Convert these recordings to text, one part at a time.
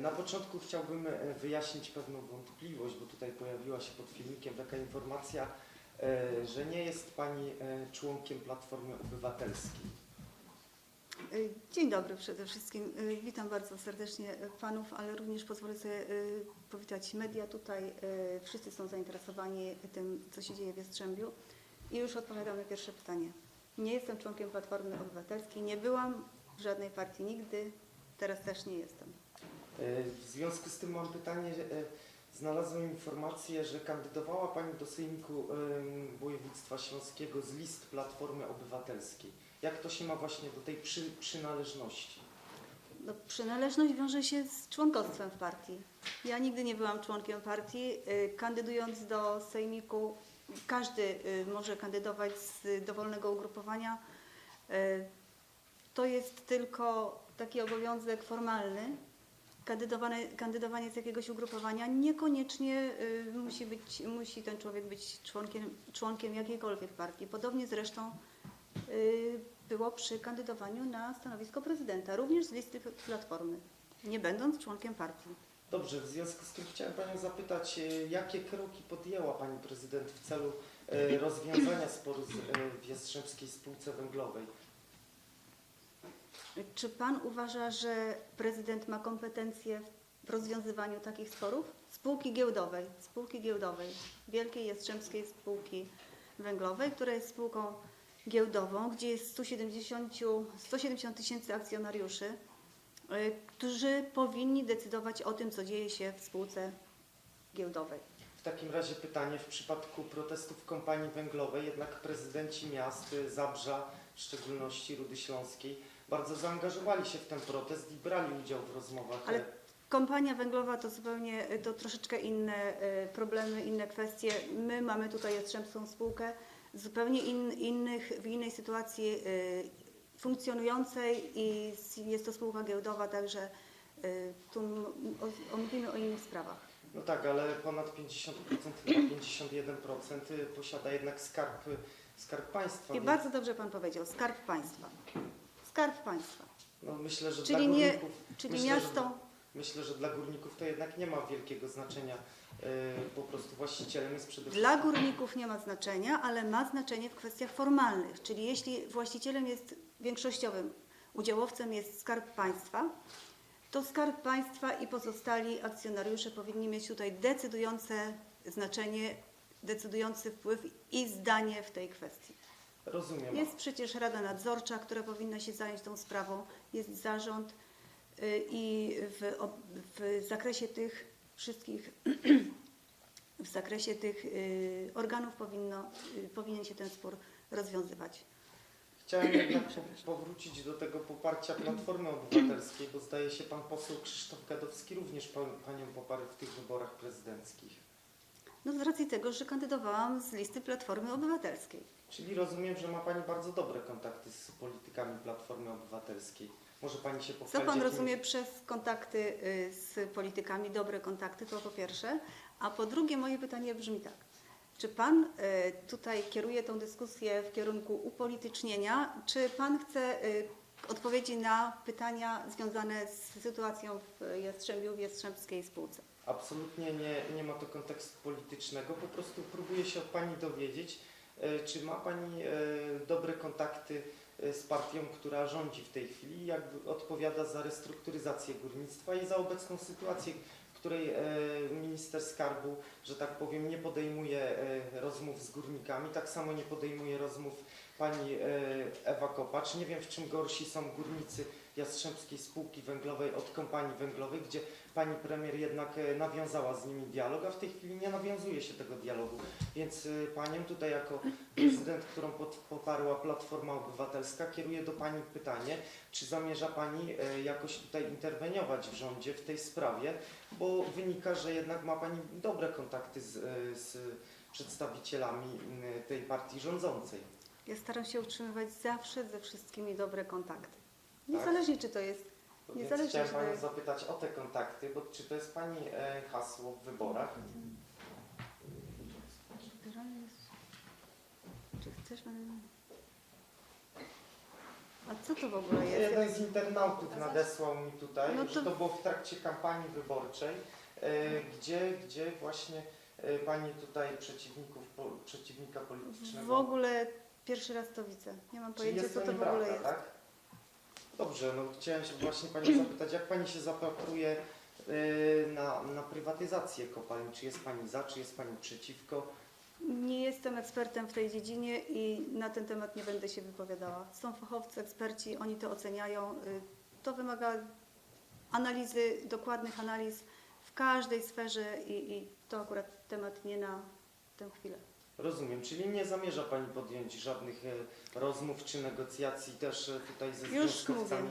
Na początku chciałbym e, wyjaśnić pewną wątpliwość, bo tutaj pojawiła się pod filmikiem taka informacja, e, że nie jest Pani e, członkiem Platformy Obywatelskiej. Dzień dobry przede wszystkim. Witam bardzo serdecznie panów, ale również pozwolę sobie powitać media tutaj. Wszyscy są zainteresowani tym, co się dzieje w Jastrzębiu. I już odpowiadam na pierwsze pytanie. Nie jestem członkiem Platformy Obywatelskiej, nie byłam w żadnej partii nigdy, teraz też nie jestem. E, W związku z tym mam pytanie, e, znalazłem informację, że kandydowała Pani do Sejmiku Województwa Śląskiego z list Platformy Obywatelskiej. Jak to się ma właśnie do tej przy, przynależności? No, przynależność wiąże się z członkostwem w partii. Ja nigdy nie byłam członkiem partii. Y, Kandydując do sejmiku, każdy może kandydować z dowolnego ugrupowania. To jest tylko taki obowiązek formalny. Kandydowane, kandydowanie z jakiegoś ugrupowania niekoniecznie y, musi, być, musi ten człowiek być członkiem, członkiem jakiejkolwiek partii. Podobnie zresztą y, było przy kandydowaniu na stanowisko prezydenta, również z listy Platformy, nie będąc członkiem partii. Dobrze, w związku z tym chciałem Panią zapytać, e, jakie kroki podjęła Pani Prezydent w celu e, rozwiązania sporu z, w Jastrzębskiej Spółce Węglowej? Czy pan uważa, że prezydent ma kompetencje w rozwiązywaniu takich sporów? Spółki giełdowej, spółki giełdowej, Wielkiej Jastrzębskiej Spółki Węglowej, która jest spółką giełdową, gdzie jest 170 170 tysięcy akcjonariuszy, y, którzy powinni decydować o tym, co dzieje się w spółce giełdowej. W takim razie pytanie, w przypadku protestów kompanii węglowej jednak prezydenci miast e, Zabrza, w szczególności Rudy Śląskiej, bardzo zaangażowali się w ten protest i brali udział w rozmowach. Ale Kompania węglowa to zupełnie, to troszeczkę inne y, problemy, inne kwestie. My mamy tutaj Jastrzębską spółkę zupełnie in, innych, w innej sytuacji y, funkcjonującej i jest to spółka giełdowa, także y, tu m- o, innych sprawach. No tak, ale ponad 50%, chyba 51% posiada jednak skarb, skarb państwa. I więc- bardzo dobrze Pan powiedział, Skarb Państwa. Skarb Państwa. No myślę, że Czyli dla nie- górników, Czyli myślę, miasto... Że, myślę, że dla górników to jednak nie ma wielkiego znaczenia. E, po prostu właścicielem jest przede wszystkim... Dla górników nie ma znaczenia, ale ma znaczenie w kwestiach formalnych, czyli jeśli właścicielem jest większościowym udziałowcem jest Skarb Państwa, to Skarb Państwa i pozostali akcjonariusze powinni mieć tutaj decydujące znaczenie, decydujący wpływ i zdanie w tej kwestii. Rozumiem. Jest przecież Rada Nadzorcza, która powinna się zająć tą sprawą, jest zarząd y, i w, w zakresie tych wszystkich, w zakresie tych y, organów powinno, y, powinien się ten spór rozwiązywać. Chciałem jednak po- powrócić do tego poparcia Platformy Obywatelskiej, bo zdaje się pan poseł Krzysztof Gadowski również pan, panią poparł w tych wyborach prezydenckich. No z racji tego, że kandydowałam z listy Platformy Obywatelskiej. Czyli rozumiem, że ma pani bardzo dobre kontakty z politykami Platformy Obywatelskiej. Może pani się Co pochwalić... Pan jakimi- rozumie przez kontakty y, z politykami, dobre kontakty, to po pierwsze. A po drugie moje pytanie brzmi tak. Czy Pan y, tutaj kieruje tą dyskusję w kierunku upolitycznienia, czy Pan chce y, odpowiedzi na pytania związane z sytuacją w Jastrzębiu, w Jastrzębskiej spółce? Absolutnie nie, nie ma to kontekstu politycznego. Po prostu próbuję się od Pani dowiedzieć, czy ma Pani e, dobre kontakty e, z partią, która rządzi w tej chwili, jakby odpowiada za restrukturyzację górnictwa i za obecną sytuację, w której e, minister skarbu, że tak powiem, nie podejmuje e, rozmów z górnikami, tak samo nie podejmuje rozmów pani e, Ewa Kopacz. Nie wiem, w czym gorsi są górnicy Jastrzębskiej Spółki Węglowej od kompanii węglowej, gdzie pani premier jednak e, nawiązała z nimi dialog, a w tej chwili nie nawiązuje się tego dialogu. Więc e, panią tutaj jako prezydent, którą pod, poparła Platforma Obywatelska, kieruję do pani pytanie, czy zamierza pani e, jakoś tutaj interweniować w rządzie w tej sprawie, bo wynika, że jednak ma pani dobre kontakty z, z przedstawicielami tej partii rządzącej. Ja staram się utrzymywać zawsze ze wszystkimi dobre kontakty. Tak? Niezależnie czy to jest Więc Niezależnie, chciałem czy- panią zapytać o te kontakty, bo czy to jest pani e, hasło w wyborach? Czy chcesz? A co to w ogóle jest? Jeden z internautów nadesłał mi tutaj, No że to- to było w trakcie kampanii wyborczej, e, gdzie, gdzie właśnie e, pani tutaj przeciwników, po, przeciwnika politycznego. W ogóle pierwszy raz to widzę. Nie mam Czyli pojęcia, jest co to to w ogóle nieprawda, jest. tak? Dobrze, no chciałem się właśnie Pani zapytać, jak Pani się zapatruje y, na, na prywatyzację kopalni? Czy jest Pani za, czy jest Pani przeciwko? Nie jestem ekspertem w tej dziedzinie i na ten temat nie będę się wypowiadała. Są fachowcy, eksperci, oni to oceniają. Y, To wymaga analizy, dokładnych analiz w każdej sferze i, i to akurat temat nie na tę chwilę. Rozumiem, czyli nie zamierza Pani podjąć żadnych e, rozmów czy negocjacji też e, tutaj ze Już związkowcami?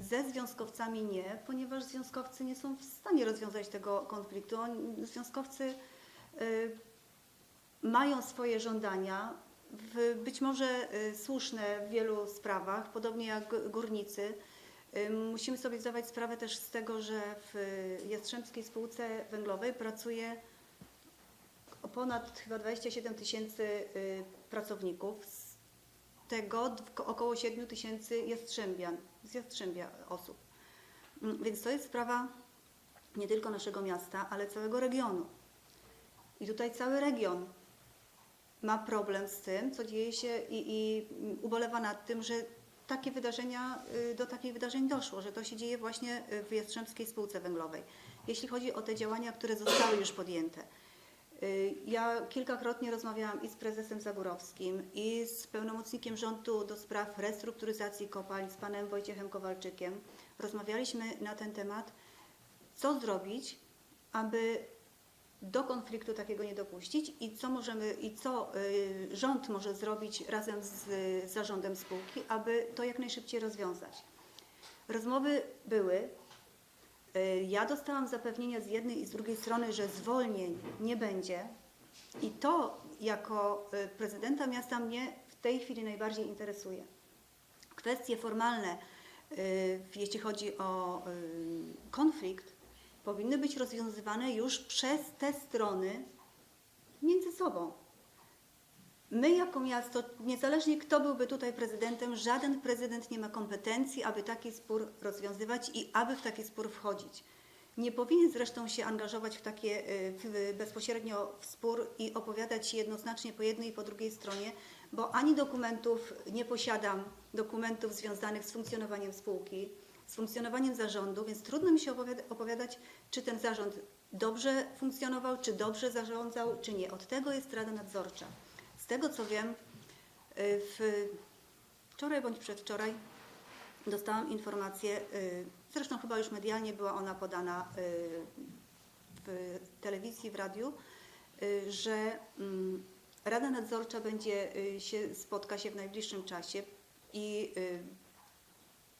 Ze związkowcami nie, ponieważ związkowcy nie są w stanie rozwiązać tego konfliktu. Oni- Związkowcy y, mają swoje żądania, w, być może y, słuszne w wielu sprawach, podobnie jak górnicy. Y, Musimy sobie zdawać sprawę też z tego, że w Jastrzębskiej Spółce Węglowej pracuje ponad chyba 27 tysięcy y, pracowników. Z tego około 7 tysięcy jastrzębian, z Jastrzębia osób. Mm, Więc to jest sprawa nie tylko naszego miasta, ale całego regionu. I tutaj cały region ma problem z tym, co dzieje się i, i mm, ubolewa nad tym, że takie wydarzenia, y, do takich wydarzeń doszło, że to się dzieje właśnie y, w Jastrzębskiej Spółce Węglowej. Jeśli chodzi o te działania, które zostały już podjęte. Y, Ja kilkakrotnie rozmawiałam i z prezesem Zagórowskim, i z pełnomocnikiem rządu do spraw restrukturyzacji kopalń, z panem Wojciechem Kowalczykiem. Rozmawialiśmy na ten temat, co zrobić, aby do konfliktu takiego nie dopuścić i co możemy i co y, rząd może zrobić razem z zarządem spółki, aby to jak najszybciej rozwiązać. Rozmowy były. Y, Ja dostałam zapewnienia z jednej i z drugiej strony, że zwolnień nie będzie. I to jako y, prezydenta miasta mnie w tej chwili najbardziej interesuje. Kwestie formalne, y, jeśli chodzi o konflikt, powinny być rozwiązywane już przez te strony między sobą. My jako miasto, niezależnie kto byłby tutaj prezydentem, żaden prezydent nie ma kompetencji, aby taki spór rozwiązywać i aby w taki spór wchodzić. Nie powinien zresztą się angażować w takie y, w, bezpośrednio w spór i opowiadać jednoznacznie po jednej i po drugiej stronie, bo ani dokumentów nie posiadam, dokumentów związanych z funkcjonowaniem spółki, z funkcjonowaniem zarządu, więc trudno mi się opowiada- opowiadać, czy ten zarząd dobrze funkcjonował, czy dobrze zarządzał, czy nie. Od tego jest Rada Nadzorcza. Tego co wiem, y, wczoraj bądź przedwczoraj dostałam informację, y, zresztą chyba już medialnie była ona podana y, w telewizji, w radiu, że mm, Rada Nadzorcza będzie się, spotka się w najbliższym czasie i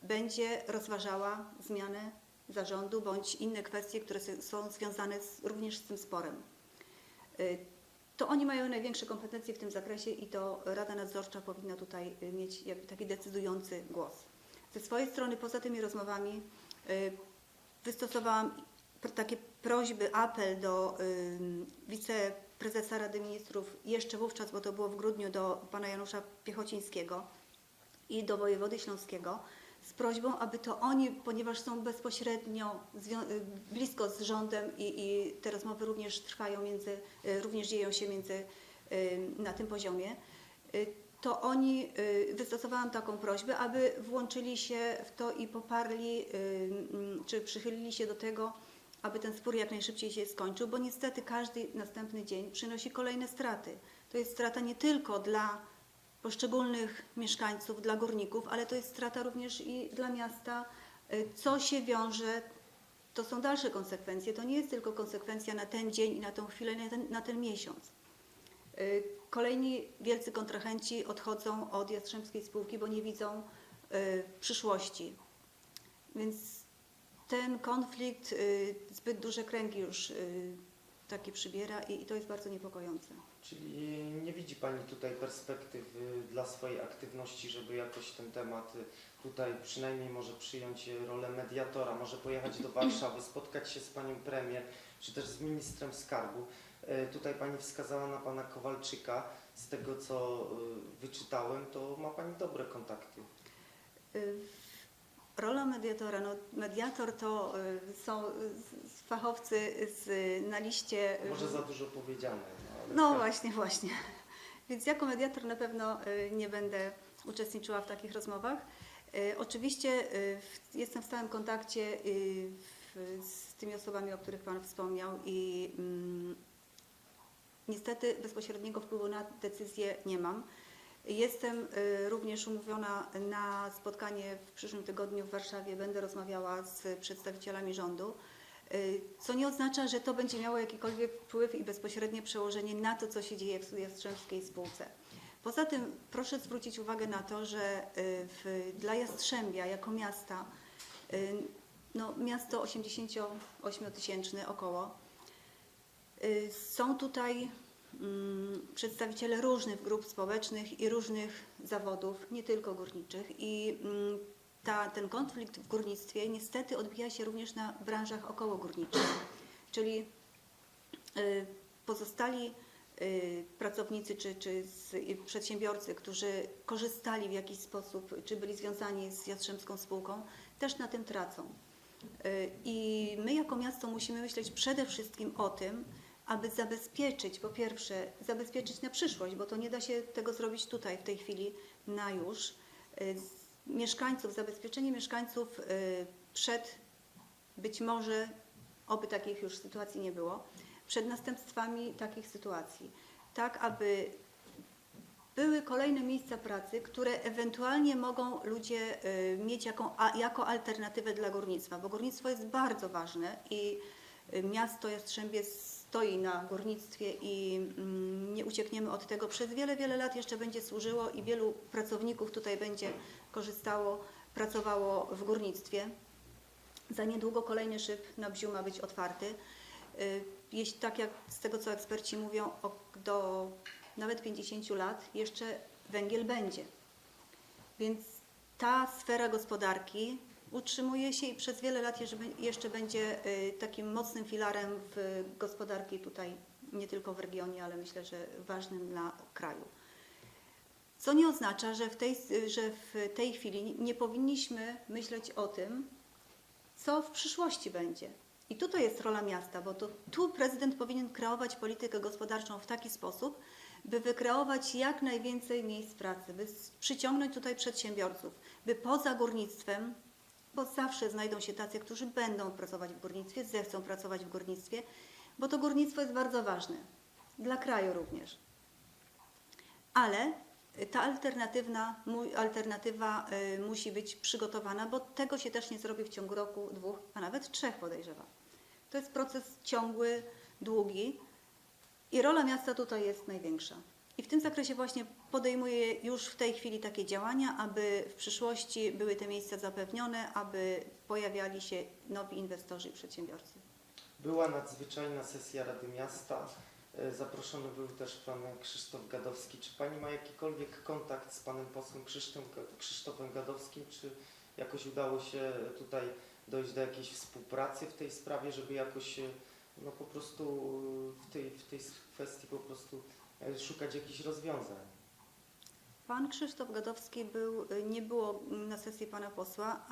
będzie rozważała zmianę zarządu bądź inne kwestie, które są związane z, również z tym sporem. To oni mają największe kompetencje w tym zakresie i to Rada Nadzorcza powinna tutaj y, mieć jakby taki decydujący głos. Ze swojej strony, poza tymi rozmowami, y, wystosowałam takie prośby, apel do y, wiceprezesa Rady Ministrów jeszcze wówczas, bo to było w grudniu, do pana Janusza Piechocińskiego i do wojewody śląskiego z prośbą, aby to oni, ponieważ są bezpośrednio y, blisko z rządem i, i te rozmowy również trwają między, y, również dzieją się między y, na tym poziomie, to oni, wystosowałam taką prośbę, aby włączyli się w to i poparli, mm, czy przychylili się do tego, aby ten spór jak najszybciej się skończył, bo niestety każdy następny dzień przynosi kolejne straty. To jest strata nie tylko dla poszczególnych mieszkańców, dla górników, ale to jest strata również i dla miasta, y, co się wiąże, to są dalsze konsekwencje. To nie jest tylko konsekwencja na ten dzień i na tą chwilę, na ten, na ten miesiąc. Y, Kolejni wielcy kontrahenci odchodzą od Jastrzębskiej Spółki, bo nie widzą y, przyszłości. Więc ten konflikt zbyt duże kręgi już taki przybiera i, i to jest bardzo niepokojące. Czyli nie widzi Pani tutaj perspektyw dla swojej aktywności, żeby jakoś ten temat tutaj przynajmniej może przyjąć rolę mediatora, może pojechać do Warszawy, spotkać się z Panią Premier, czy też z Ministrem Skarbu. Y, Tutaj Pani wskazała na Pana Kowalczyka. Z tego co y, wyczytałem, to ma Pani dobre kontakty. Y, Rola mediatora, no mediator to są fachowcy z, na liście... Może za dużo powiedziane. No, właśnie, właśnie. Więc jako mediator na pewno y, nie będę uczestniczyła w takich rozmowach. Y, Oczywiście y, jestem w stałym kontakcie z tymi osobami, o których Pan wspomniał i mm, niestety bezpośredniego wpływu na decyzję nie mam. Jestem również umówiona na spotkanie w przyszłym tygodniu w Warszawie. Będę rozmawiała z przedstawicielami rządu. Y, Co nie oznacza, że to będzie miało jakikolwiek wpływ i bezpośrednie przełożenie na to, co się dzieje w Jastrzębskiej spółce. Poza tym proszę zwrócić uwagę na to, że y, w, dla Jastrzębia jako miasta, y, no miasto 88-tysięczne około, są tutaj mm, przedstawiciele różnych grup społecznych i różnych zawodów, nie tylko górniczych. I mm, ta, ten konflikt w górnictwie niestety odbija się również na branżach okołogórniczych, czyli y, pozostali y, pracownicy czy, czy przedsiębiorcy, którzy korzystali w jakiś sposób, czy byli związani z Jastrzębską Spółką, też na tym tracą. Y, I my jako miasto musimy myśleć przede wszystkim o tym, aby zabezpieczyć, po pierwsze, zabezpieczyć na przyszłość, bo to nie da się tego zrobić tutaj w tej chwili na już. Mieszkańców, zabezpieczenie mieszkańców y, przed być może, oby takich już sytuacji nie było, przed następstwami takich sytuacji. Tak, aby były kolejne miejsca pracy, które ewentualnie mogą ludzie y, mieć jaką, a, jako alternatywę dla górnictwa, bo górnictwo jest bardzo ważne i y, miasto Jastrzębie stoi na górnictwie i mm, nie uciekniemy od tego. Przez wiele, wiele lat jeszcze będzie służyło i wielu pracowników tutaj będzie korzystało, pracowało w górnictwie. Za niedługo kolejny szyb na Bziu ma być otwarty. Y, Jeśli tak jak z tego, co eksperci mówią, do nawet 50 lat jeszcze węgiel będzie. Więc ta sfera gospodarki utrzymuje się i przez wiele lat jeszcze, będzie y, takim mocnym filarem w gospodarki tutaj, nie tylko w regionie, ale myślę, że ważnym dla kraju. Co nie oznacza, że w tej, że w tej chwili nie powinniśmy myśleć o tym, co w przyszłości będzie. I tu to jest rola miasta, bo to tu prezydent powinien kreować politykę gospodarczą w taki sposób, by wykreować jak najwięcej miejsc pracy, by przyciągnąć tutaj przedsiębiorców, by poza górnictwem, bo zawsze znajdą się tacy, którzy będą pracować w górnictwie, zechcą pracować w górnictwie, bo to górnictwo jest bardzo ważne, dla kraju również. Ale ta alternatywna, alternatywa y, musi być przygotowana, bo tego się też nie zrobi w ciągu roku, dwóch, a nawet trzech podejrzewam. To jest proces ciągły, długi i rola miasta tutaj jest największa. I w tym zakresie właśnie podejmuję już w tej chwili takie działania, aby w przyszłości były te miejsca zapewnione, aby pojawiali się nowi inwestorzy i przedsiębiorcy. Była nadzwyczajna sesja Rady Miasta. E, Zaproszony był też pan Krzysztof Gadowski. Czy pani ma jakikolwiek kontakt z panem posłem Krzysztofem, Gadowskim? Czy jakoś udało się tutaj dojść do jakiejś współpracy w tej sprawie, żeby jakoś no po prostu w tej, w tej kwestii po prostu szukać jakichś rozwiązań? Pan Krzysztof Gadowski był, nie było na sesji pana posła,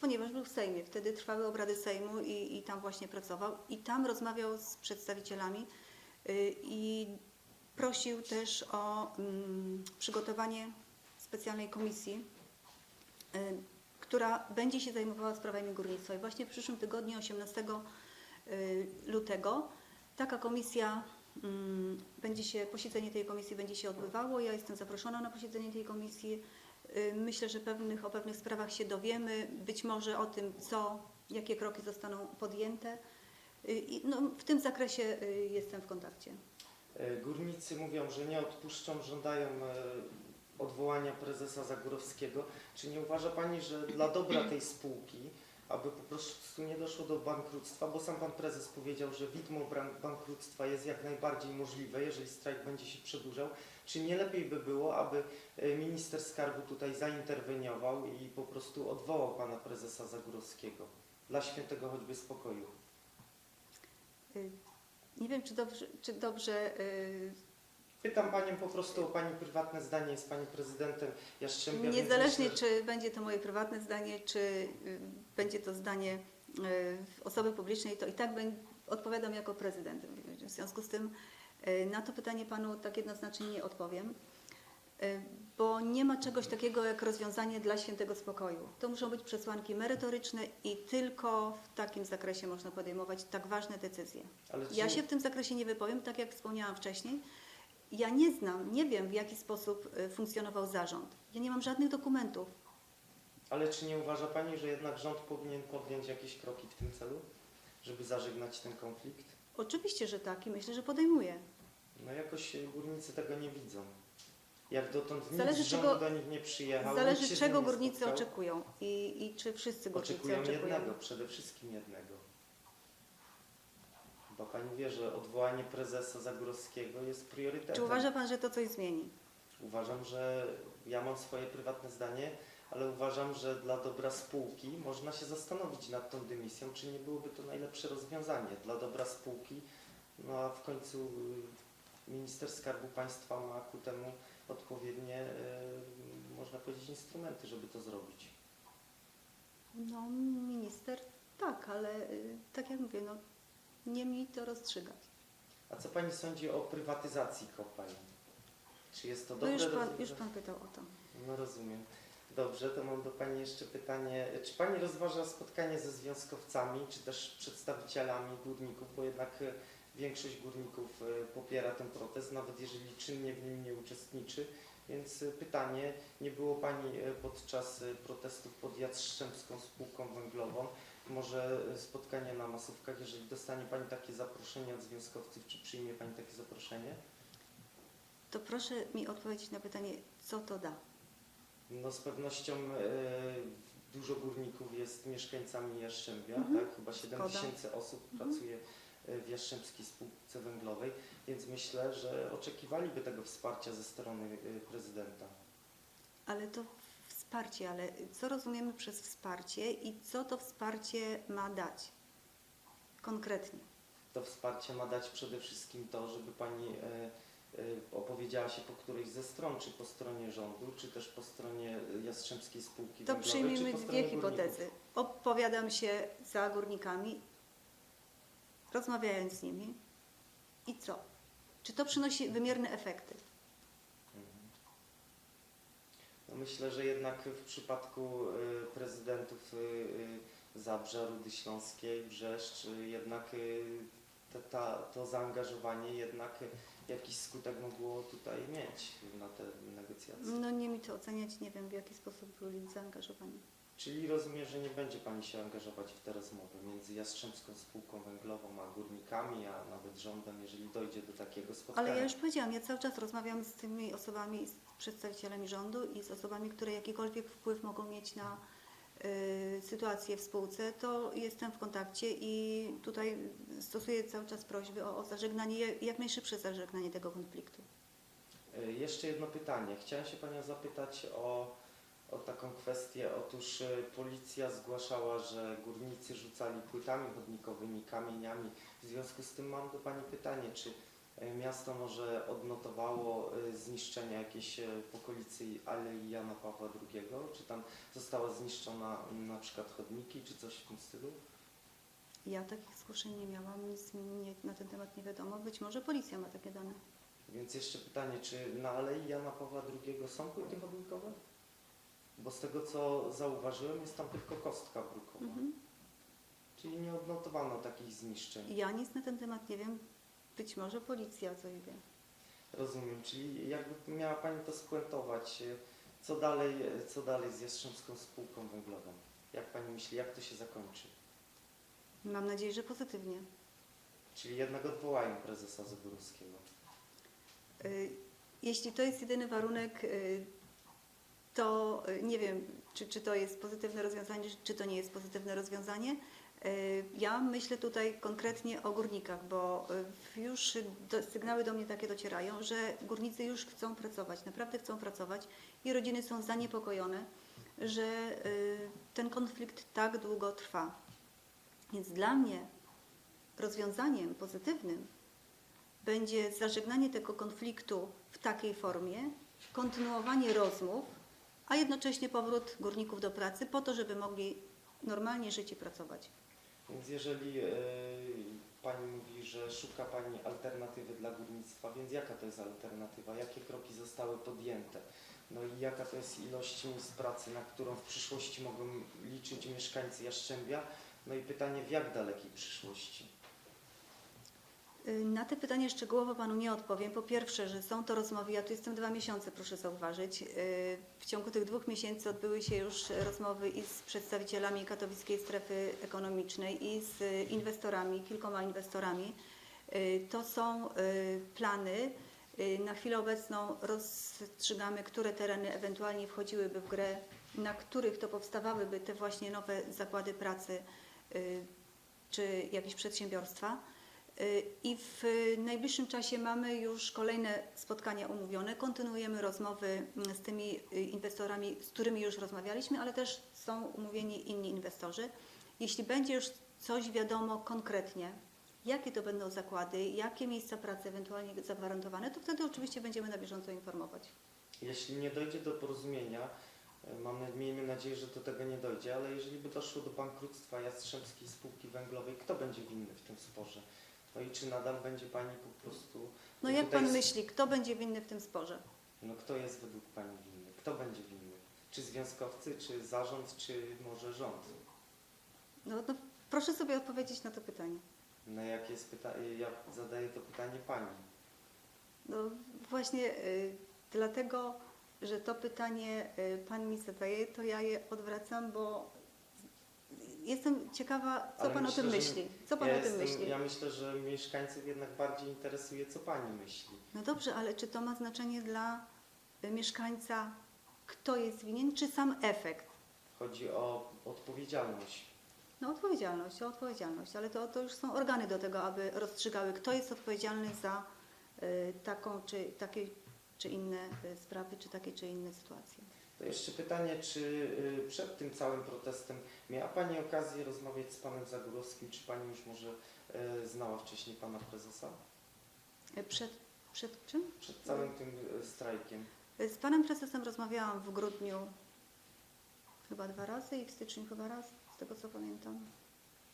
ponieważ był w Sejmie. Wtedy trwały obrady Sejmu i, i tam właśnie pracował. I tam rozmawiał z przedstawicielami y, i prosił też o mm, przygotowanie specjalnej komisji, y, która będzie się zajmowała sprawami górnictwa. I właśnie w przyszłym tygodniu, 18 y, lutego, taka komisja Będzie się, posiedzenie tej komisji będzie się odbywało. Ja jestem zaproszona na posiedzenie tej komisji. Y, Myślę, że pewnych, o pewnych sprawach się dowiemy, być może o tym, co, jakie kroki zostaną podjęte. Y, I no, w tym zakresie y, jestem w kontakcie. E, Górnicy mówią, że nie odpuszczą, żądają e, odwołania prezesa Zagórowskiego. Czy nie uważa Pani, że dla dobra tej spółki, aby po prostu nie doszło do bankructwa, bo sam Pan Prezes powiedział, że widmo bankructwa jest jak najbardziej możliwe, jeżeli strajk będzie się przedłużał, czy nie lepiej by było, aby e, minister skarbu tutaj zainterweniował i po prostu odwołał Pana Prezesa Zagórowskiego dla świętego choćby spokoju? Y, Nie wiem, czy dobrze, czy dobrze y, Pytam Panią po prostu o Pani prywatne zdanie. Jest Pani prezydentem Jastrzębia. więc Niezależnie, myślę, czy będzie to moje prywatne zdanie, czy y, będzie to zdanie y, osoby publicznej, to i tak będę, odpowiadam jako prezydent. W związku z tym y, na to pytanie Panu tak jednoznacznie nie odpowiem, y, bo nie ma czegoś takiego jak rozwiązanie dla świętego spokoju. To muszą być przesłanki merytoryczne i tylko w takim zakresie można podejmować tak ważne decyzje. Ale czy, Ja się w tym zakresie nie wypowiem, tak jak wspomniałam wcześniej. Ja nie znam, nie wiem w jaki sposób y, funkcjonował zarząd. Ja nie mam żadnych dokumentów. ale czy nie uważa Pani, że jednak rząd powinien podjąć jakieś kroki w tym celu, żeby zażegnać ten konflikt? Oczywiście, że tak i myślę, że podejmuje. No jakoś górnicy tego nie widzą. Jak dotąd nikt Zależy, z rządu czego- do nich nie przyjechał. Zależy czego górnicy oczekują i, i czy wszyscy górnicy Oczekują oczekują. jednego, przede wszystkim jednego. Chyba Pani wie, że odwołanie prezesa Zagórowskiego jest priorytetem. Czy uważa Pan, że to coś zmieni? Uważam, że ja mam swoje prywatne zdanie, ale uważam, że dla dobra spółki można się zastanowić nad tą dymisją, czy nie byłoby to najlepsze rozwiązanie dla dobra spółki. No a w końcu minister Skarbu Państwa ma ku temu odpowiednie, y, można powiedzieć, instrumenty, żeby to zrobić. No, minister tak, ale y, tak jak mówię, no, nie mi to rozstrzygać. A co Pani sądzi o prywatyzacji kopalń? Czy jest to No dobre już pan, rozwiązanie? już pan pytał o to. No rozumiem. Dobrze, to mam do Pani jeszcze pytanie. Czy Pani rozważa spotkanie ze związkowcami, czy też przedstawicielami górników, bo jednak e, większość górników e, popiera ten protest, nawet jeżeli czynnie w nim nie uczestniczy. Więc e, pytanie, nie było Pani e, podczas e, protestów pod Jastrzębską Spółką Węglową, może e, spotkanie na masówkach, jeżeli dostanie Pani takie zaproszenie od związkowców, czy przyjmie Pani takie zaproszenie? To proszę mi odpowiedzieć na pytanie, co to da? No z pewnością e, dużo górników jest mieszkańcami Jastrzębia, Mhm. tak? Chyba 7 Zgoda. tysięcy osób Mhm. pracuje e, w Jastrzębskiej Spółce Węglowej, więc myślę, że oczekiwaliby tego wsparcia ze strony e, prezydenta. Ale to wsparcie, ale co rozumiemy przez wsparcie i co to wsparcie ma dać? Konkretnie. To wsparcie ma dać przede wszystkim to, żeby Pani e, e, opowiedziała się po którejś ze stron, czy po stronie rządu, czy też po stronie e, Jastrzębskiej Spółki To przyjmijmy dwie hipotezy. Opowiadam się za górnikami, rozmawiając z nimi. I co? Czy to przynosi wymierne efekty? No myślę, że jednak w przypadku y, prezydentów y, y, Zabrza, Rudy Śląskiej, Brzeszcz, jednak ta, to zaangażowanie jednak jakiś skutek mogło tutaj mieć na te negocjacje. No nie mi to oceniać, nie wiem w jaki sposób byli zaangażowani. Czyli rozumiem, że nie będzie Pani się angażować w te rozmowy między Jastrzębską Spółką Węglową a górnikami, a nawet rządem, jeżeli dojdzie do takiego spotkania. Ale ja już powiedziałam, ja cały czas rozmawiam z tymi osobami, przedstawicielami rządu i z osobami, które jakikolwiek wpływ mogą mieć na y, sytuację w spółce, to jestem w kontakcie i tutaj stosuję cały czas prośby o, o zażegnanie, jak najszybsze zażegnanie tego konfliktu. Y, Jeszcze jedno pytanie. Chciałem się Panią zapytać o, o taką kwestię. Otóż y, policja zgłaszała, że górnicy rzucali płytami chodnikowymi, kamieniami. W związku z tym mam do Pani pytanie, czy miasto może odnotowało y, zniszczenia jakieś y, w okolicy Alei Jana Pawła II? Czy tam została zniszczona na przykład chodniki, czy coś w tym stylu? Ja takich zgłoszeń nie miałam, nic mi nie, na ten temat nie wiadomo. Być może policja ma takie dane. Więc jeszcze pytanie, czy na Alei Jana Pawła II są płyty chodnikowe? Bo z tego co zauważyłem, jest tam tylko kostka brukowa. Mhm. Czyli nie odnotowano takich zniszczeń. Ja nic na ten temat nie wiem. Być może policja coś wie. Rozumiem, czyli jakby miała Pani to spuentować, e, co dalej, e, co dalej z Jastrzębską Spółką Węglową? Jak Pani myśli, jak to się zakończy? Mam nadzieję, że pozytywnie. Czyli jednak odwołają prezesa Zagórowskiego. Y, Jeśli to jest jedyny warunek, to nie wiem, czy, czy to jest pozytywne rozwiązanie, czy to nie jest pozytywne rozwiązanie. Y, Ja myślę tutaj konkretnie o górnikach, bo y, już sygnały do mnie takie docierają, że górnicy już chcą pracować, naprawdę chcą pracować i rodziny są zaniepokojone, że y, ten konflikt tak długo trwa. Więc dla mnie rozwiązaniem pozytywnym będzie zażegnanie tego konfliktu w takiej formie, kontynuowanie rozmów, a jednocześnie powrót górników do pracy po to, żeby mogli normalnie żyć i pracować. Więc jeżeli e, Pani mówi, że szuka Pani alternatywy dla górnictwa, więc jaka to jest alternatywa? Jakie kroki zostały podjęte? No i jaka to jest ilość miejsc pracy, na którą w przyszłości mogą liczyć mieszkańcy Jastrzębia? No i pytanie, w jak dalekiej przyszłości? Y, Na te pytanie szczegółowo Panu nie odpowiem. Po pierwsze, że są to rozmowy, ja tu jestem dwa miesiące, proszę zauważyć. Y, W ciągu tych dwóch miesięcy odbyły się już rozmowy i z przedstawicielami katowickiej strefy ekonomicznej i z inwestorami, kilkoma inwestorami. Y, To są plany. Na chwilę obecną rozstrzygamy, które tereny ewentualnie wchodziłyby w grę, na których to powstawałyby te właśnie nowe zakłady pracy czy jakieś przedsiębiorstwa. Y, I w najbliższym czasie mamy już kolejne spotkania umówione. Kontynuujemy rozmowy mm, z tymi y, inwestorami, z którymi już rozmawialiśmy, ale też są umówieni inni inwestorzy. Jeśli będzie już coś wiadomo konkretnie, jakie to będą zakłady, jakie miejsca pracy ewentualnie zagwarantowane, to wtedy oczywiście będziemy na bieżąco informować. Jeśli nie dojdzie do porozumienia, e, mamy, miejmy nadzieję, że do tego nie dojdzie, ale jeżeli by doszło do bankructwa Jastrzębskiej Spółki Węglowej, kto będzie winny w tym sporze? No i czy nadal będzie Pani po prostu... No jak Pan myśli, kto będzie winny w tym sporze? No kto jest według Pani winny? Kto będzie winny? Czy związkowcy, czy zarząd, czy może rząd? No, no proszę sobie odpowiedzieć na to pytanie. No jakie jest pytanie? Ja zadaję to pytanie Pani. No właśnie y, dlatego, że to pytanie y, Pan mi zadaje, to ja je odwracam, bo jestem ciekawa, co Ale Pan myślę, o tym że myśli. Co Pan ja o tym jestem- myśli? Ja myślę, że mieszkańców jednak bardziej interesuje, co Pani myśli. No dobrze, ale czy to ma znaczenie dla y, mieszkańca, kto jest winien, czy sam efekt? Chodzi o odpowiedzialność. No odpowiedzialność, o odpowiedzialność, ale to, to już są organy do tego, aby rozstrzygały, kto jest odpowiedzialny za y, taką czy takie czy inne y, sprawy, czy takie czy inne sytuacje. To jeszcze pytanie, czy y, przed tym całym protestem miała Pani okazję rozmawiać z Panem Zagórowskim? Czy Pani już może y, znała wcześniej Pana Prezesa? Y, Przed, przed czym? Przed całym tym strajkiem. Z panem prezesem rozmawiałam w grudniu chyba dwa razy i w styczniu chyba raz, z tego co pamiętam.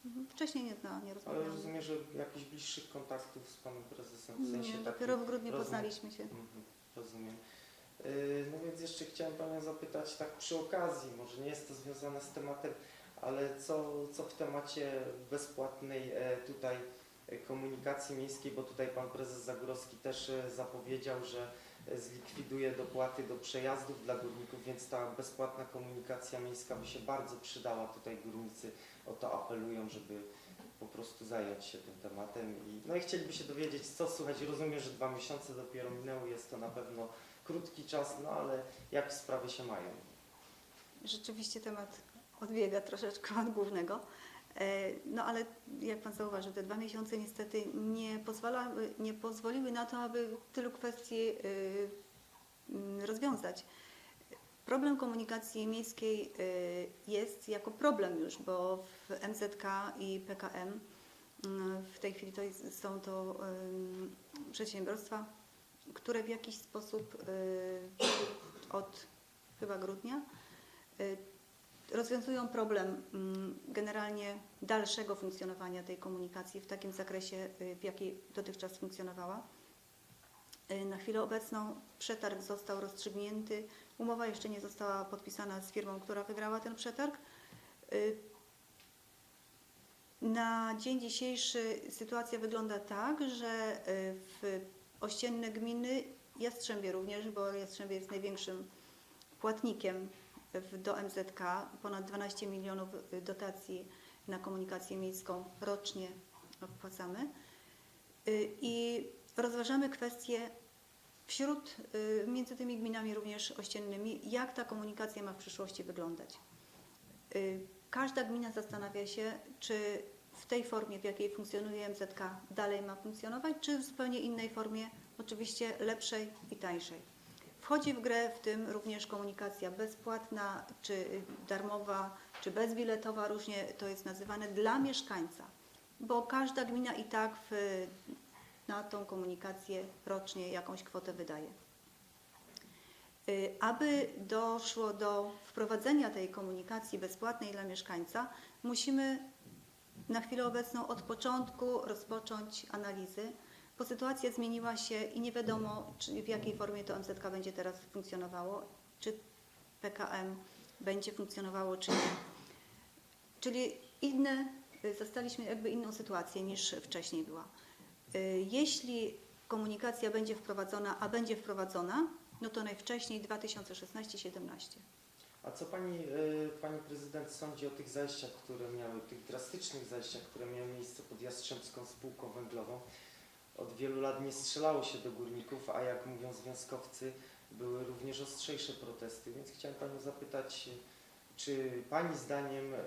Mhm. Wcześniej nie, zna- nie Ale rozmawiałam. rozumiem, że jakichś bliższych kontaktów z Panem Prezesem, w Nie, sensie takim... dopiero w grudniu rozmów. poznaliśmy się. Mhm, Rozumiem. Y, No więc jeszcze chciałem Panią zapytać tak przy okazji, może nie jest to związane z tematem, ale co, co w temacie bezpłatnej e, tutaj e, komunikacji miejskiej, bo tutaj Pan Prezes Zagórowski też e, zapowiedział, że zlikwiduje dopłaty do przejazdów dla górników, więc ta bezpłatna komunikacja miejska by się bardzo przydała. Tutaj górnicy o to apelują, żeby po prostu zająć się tym tematem i no i chcieliby się dowiedzieć, co słychać. Rozumiem, że dwa miesiące dopiero minęły, jest to na pewno krótki czas, no ale jak sprawy się mają? Rzeczywiście temat odbiega troszeczkę od głównego. E, No ale jak Pan zauważył, te dwa miesiące niestety nie, nie pozwoliły na to, aby tylu kwestii y, mm, rozwiązać. Problem komunikacji miejskiej y, jest jako problem już, bo w MZK i PKM mm, w tej chwili to są to przedsiębiorstwa, które w jakiś sposób y, od chyba grudnia y, rozwiązują problem mm, generalnie dalszego funkcjonowania tej komunikacji w takim zakresie, y, w jakiej dotychczas funkcjonowała. Na chwilę obecną przetarg został rozstrzygnięty. Umowa jeszcze nie została podpisana z firmą, która wygrała ten przetarg. Na dzień dzisiejszy sytuacja wygląda tak, że w ościenne gminy, Jastrzębie również, bo Jastrzębie jest największym płatnikiem do MZK, ponad 12 milionów dotacji na komunikację miejską rocznie opłacamy. Y, I rozważamy kwestie wśród, y, między tymi gminami również ościennymi, jak ta komunikacja ma w przyszłości wyglądać. Y, Każda gmina zastanawia się, czy w tej formie, w jakiej funkcjonuje MZK, dalej ma funkcjonować, czy w zupełnie innej formie, oczywiście lepszej i tańszej. Wchodzi w grę w tym również komunikacja bezpłatna, czy darmowa, czy bezbiletowa, różnie to jest nazywane, dla mieszkańca, bo każda gmina i tak w na tą komunikację rocznie jakąś kwotę wydaje. Y, Aby doszło do wprowadzenia tej komunikacji bezpłatnej dla mieszkańca, musimy na chwilę obecną od początku rozpocząć analizy, bo sytuacja zmieniła się i nie wiadomo, czy, w jakiej formie to MZK będzie teraz funkcjonowało, czy PKM będzie funkcjonowało, czy nie. Czyli inne, y, zastaliśmy jakby inną sytuację niż wcześniej była. Y, Jeśli komunikacja będzie wprowadzona, a będzie wprowadzona, no to najwcześniej 2016-17. A co pani, y, pani prezydent sądzi o tych zajściach, które miały, tych drastycznych zajściach, które miały miejsce pod Jastrzębską Spółką Węglową? Od wielu lat nie strzelało się do górników, a jak mówią związkowcy, były również ostrzejsze protesty, więc chciałem panią zapytać, czy pani zdaniem y,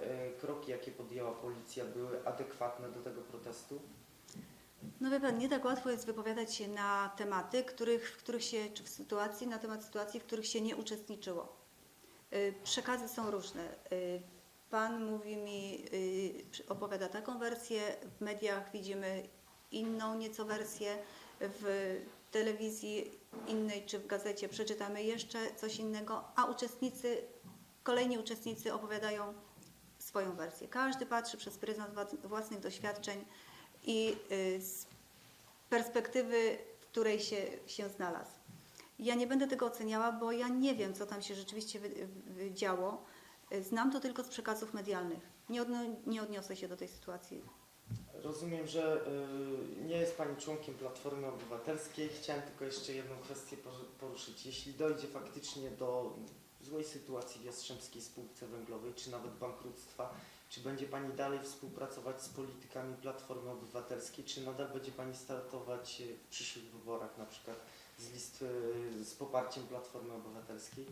kroki, jakie podjęła policja, były adekwatne do tego protestu? No wie pan, nie tak łatwo jest wypowiadać się na tematy, których, w których się, czy w sytuacji, na temat sytuacji, w których się nie uczestniczyło. Y, Przekazy są różne. Y, Pan mówi mi, y, opowiada taką wersję, w mediach widzimy inną nieco wersję, w telewizji innej czy w gazecie przeczytamy jeszcze coś innego, a uczestnicy, kolejni uczestnicy opowiadają swoją wersję. Każdy patrzy przez pryzmat wła- własnych doświadczeń i z perspektywy, w której się, się znalazł. Ja nie będę tego oceniała, bo ja nie wiem, co tam się rzeczywiście działo. Znam to tylko z przekazów medialnych. Nie, odno, nie odniosę się do tej sytuacji. Rozumiem, że y, nie jest Pani członkiem Platformy Obywatelskiej. Chciałem tylko jeszcze jedną kwestię poru- poruszyć. Jeśli dojdzie faktycznie do złej sytuacji w Jastrzębskiej Spółce Węglowej, czy nawet bankructwa, czy będzie Pani dalej współpracować z politykami Platformy Obywatelskiej, czy nadal będzie Pani startować y, w przyszłych wyborach, na przykład z list y, z poparciem Platformy Obywatelskiej?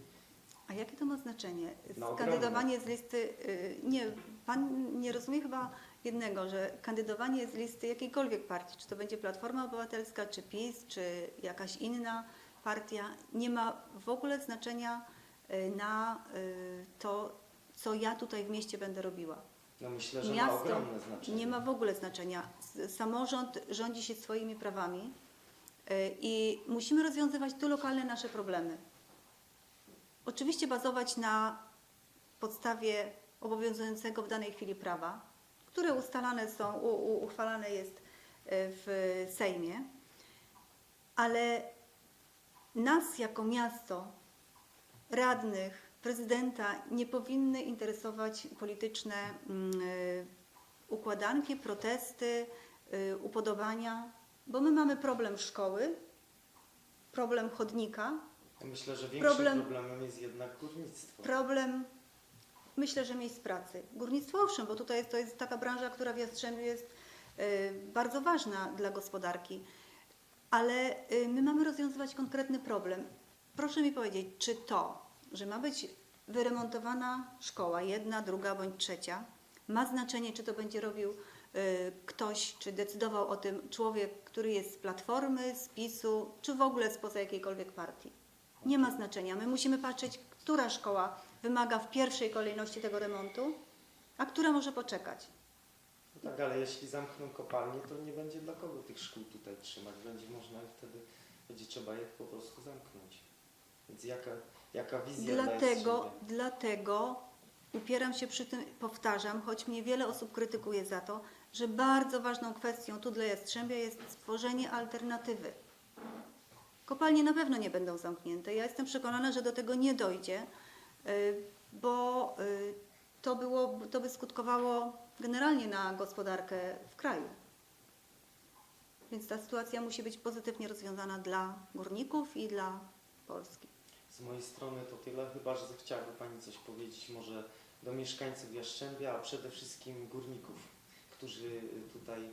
A jakie to ma znaczenie? No, Kandydowanie z listy. y, Nie, pan nie rozumie chyba jednego, że kandydowanie z listy jakiejkolwiek partii, czy to będzie Platforma Obywatelska, czy PiS, czy jakaś inna partia, nie ma w ogóle znaczenia na to, co ja tutaj w mieście będę robiła. No myślę, że ma Miasto ogromne znaczenie. Nie ma w ogóle znaczenia. Samorząd rządzi się swoimi prawami y, i musimy rozwiązywać tu lokalne nasze problemy. Oczywiście bazować na podstawie obowiązującego w danej chwili prawa, które ustalane są, u, u, uchwalane jest y, w Sejmie, ale nas jako miasto, radnych, prezydenta nie powinny interesować polityczne mm, y, układanki, protesty, y, upodobania, bo my mamy problem szkoły, problem chodnika, Myślę, że większym Problem- problemem jest jednak górnictwo. problem, myślę, że miejsc pracy. Górnictwo owszem, bo tutaj jest, to jest taka branża, która w Jastrzębiu jest y, bardzo ważna dla gospodarki, ale my mamy rozwiązywać konkretny problem. Proszę mi powiedzieć, czy to, że ma być wyremontowana szkoła, jedna, druga bądź trzecia, ma znaczenie, czy to będzie robił y, ktoś, czy decydował o tym człowiek, który jest z Platformy, z PiSu, czy w ogóle spoza jakiejkolwiek partii. Nie ma znaczenia. My musimy patrzeć, która szkoła wymaga w pierwszej kolejności tego remontu, a która może poczekać. No tak, ale jeśli zamkną kopalnię, to nie będzie dla kogo tych szkół tutaj trzymać. Będzie można wtedy będzie trzeba je po prostu zamknąć. Więc jaka, jaka wizja dla Dlatego, dlatego upieram się przy tym, powtarzam, choć mnie wiele osób krytykuje za to, że bardzo ważną kwestią tu dla Jastrzębia jest stworzenie alternatywy. Kopalnie na pewno nie będą zamknięte. Ja jestem przekonana, że do tego nie dojdzie, y, bo y, to, było, to by skutkowało generalnie na gospodarkę w kraju. Więc ta sytuacja musi być pozytywnie rozwiązana dla górników i dla Polski. Z mojej strony to tyle, chyba że chciałaby Pani coś powiedzieć może do mieszkańców Jastrzębia, a przede wszystkim górników, którzy tutaj,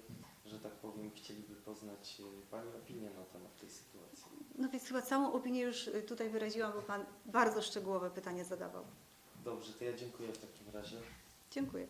że tak powiem, chcieliby poznać y, Pani opinię na temat tej sytuacji. No więc chyba całą opinię już y, tutaj wyraziłam, bo Pan bardzo szczegółowe pytanie zadawał. Dobrze, to ja dziękuję w takim razie. Dziękuję.